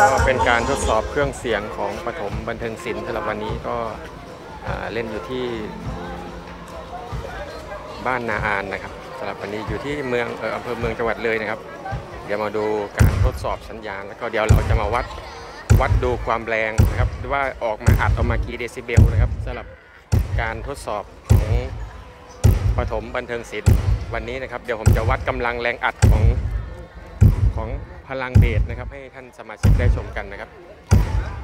ก็เป็นการทดสอบเครื่องเสียงของปฐมบันเทิงศิลป์สำหรับวันนี้ก็เล่นอยู่ที่บ้านนาอานนะครับสำหรับวันนี้อยู่ที่เมืองอำเภอเมืองจังหวัดเลยนะครับ เดี๋ยวมาดูการทดสอบสัญญาณ แล้วก็เดี๋ยวเราจะมาวัดวัดดูความแรงนะครับว่าออกมาอัดออกมากี่เดซิเบลนะครับสำหรับการทดสอบของปฐมบันเทิงศิลป์วันนี้นะครับ เดี๋ยวผมจะวัดกำลังแรงอัดของ ของพลังเบสนะครับ ให้ท่านสมาชิกได้ชมกันนะครับ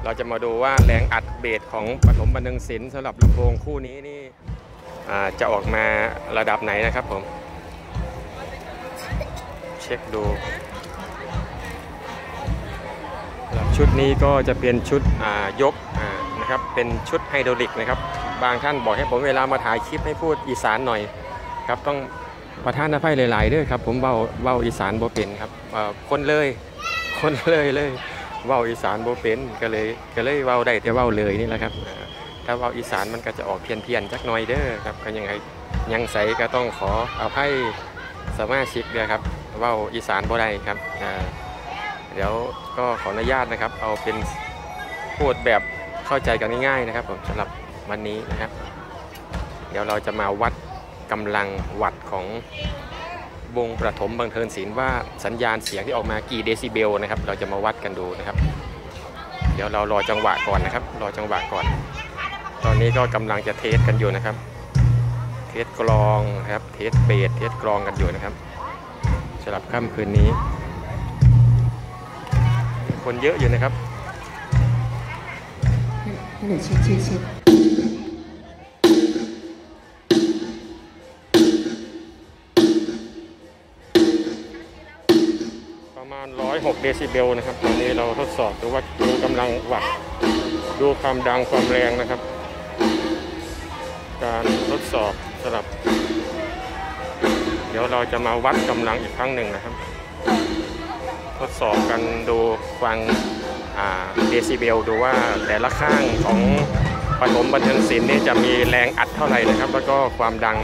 เราจะมาดูว่าแรงอัดเบสของปฐมบันเทิงศิลป์สำหรับลำโพงคู่นี้นี่จะออกมาระดับไหนนะครับผม เช็คดูชุดนี้ก็จะเป็นชุดยกนะครับ เป็นชุดไฮดรอลิกนะครับ บางท่านบอกให้ผมเวลามาถ่ายคลิปให้พูดอีสานหน่อยครับต้อง ประท่านอภัยหลายๆด้วยครับ ผมเว้าเว้าอีสานบ่เป็นครับคนเลย คนเลยเลยเว้าอีสานบ่เป็นก็เลยก็เลยเว้าได้แต่เว้าเลยนี่แหละครับ ถ้าเว้าอีสานมันก็จะออกเพี้ยนเพียนๆจักหน่อยเด้อครับก็ยังไงยังใสก็ต้องขออภัยสมาชิกด้วยครับเว้าอีสานบ่ได้ครับเดี๋ยวก็ขออนุญาตนะครับ เอาเป็นพูดแบบเข้าใจกันง่ายๆนะครับผมสำหรับวันนี้นะครับ เดี๋ยวเราจะมาวัด กำลังวัดของวงประถมบังเทินศิลป์ว่าสัญญาณเสียงที่ออกมากี่เดซิเบลนะครับ เราจะมาวัดกันดูนะครับ เดี๋ยวเรารอจังหวะก่อนนะครับ รอจังหวะก่อน ตอนนี้ก็กำลังจะเทสกันอยู่นะครับ เทสกลองนะครับ เทสเบสเทสกลองกันอยู่นะครับสำหรับค่ำคืนนี้ คนเยอะอยู่นะครับฮัลโหลเช็คเช็ค ประมาณ 106 เดซิเบลนะครับตอนนี้เราทดสอบดูว่าดูกำลังวัดดูความดังความแรงนะครับ การทดสอบสำหรับ เดี๋ยวเราจะมาวัดกำลังอีกครั้งหนึ่งนะครับ ทดสอบกันดูฟังเดซิเบลดูว่าแต่ละข้างของปฐมบันเทิงศิลป์นี่จะมีแรงอัดเท่าไหร่นะครับ แล้วก็ความดัง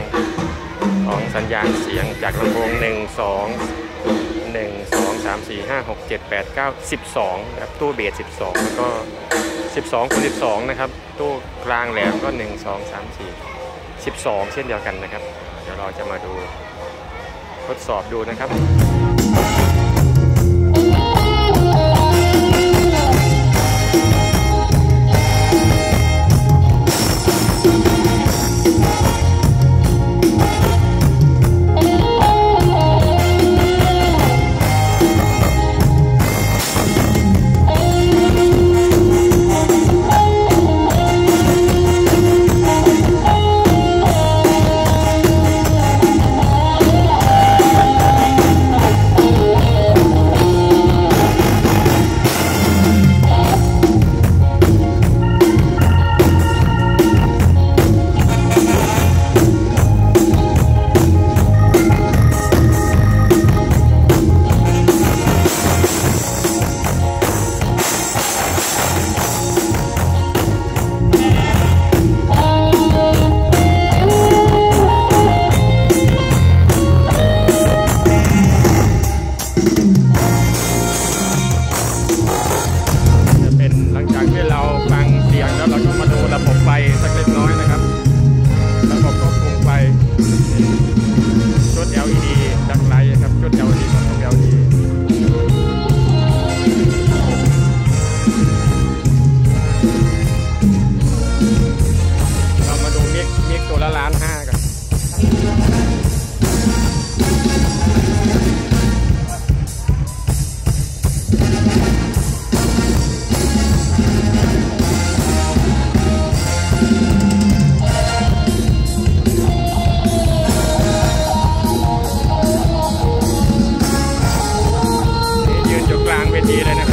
ของสัญญาณเสียงจากลำโพง1 2 1 2 3 4 5 6 7 8 9 12นะครับตู้เบส12 แล้วก็ 12คูณ12 นะครับ ตู้กลางแหลมก็ 1 2 3 4 12 เช่นเดียวกันนะครับ เดี๋ยวเราจะมาดูทดสอบดูนะครับ ละล้านห้ากันยืนอยู่กลางเวทีเลยนะ